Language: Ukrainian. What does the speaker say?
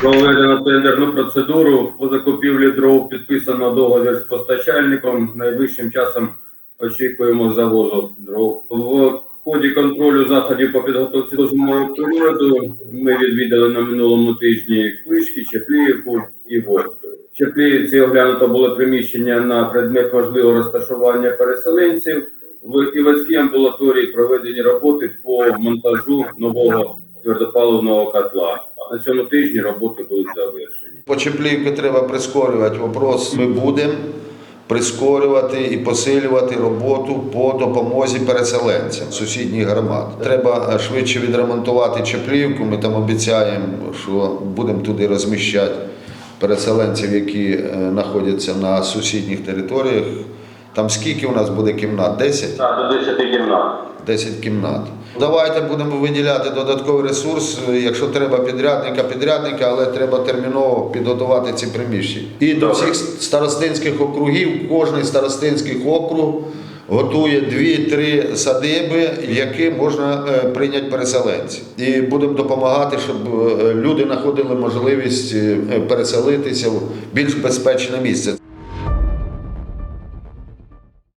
Проведено тендерну процедуру по закупівлі дров, підписано договір з постачальником. Найближчим часом очікуємо завозу дров. В ході контролю заходів по підготовці до зимового періоду ми відвідали на минулому тижні Клишки, Чепліївку і Вод. В Чепліївці оглянуто було приміщення на предмет можливого розташування переселенців. В Івацькій амбулаторії проведені роботи по монтажу нового твердопаливного котла. На цьому тижні роботи будуть завершені. По Чеплівки треба прискорювати вопрос. Ми будемо прискорювати і посилювати роботу по допомозі переселенцям сусідніх громад. Треба швидше відремонтувати Чеплівку. Ми там обіцяємо, що будемо туди розміщати переселенців, які е, знаходяться на сусідніх територіях. Там скільки у нас буде кімнат? 10? Так, до 10 кімнат. 10 кімнат. Давайте будемо виділяти додатковий ресурс, якщо треба підрядника, підрядника, але треба терміново підготувати ці приміщення. І до всіх старостинських округів, кожний старостинський округ готує 2-3 садиби, в які можна е, прийняти переселенців. І будемо допомагати, щоб е, люди знаходили можливість е, переселитися в більш безпечне місце.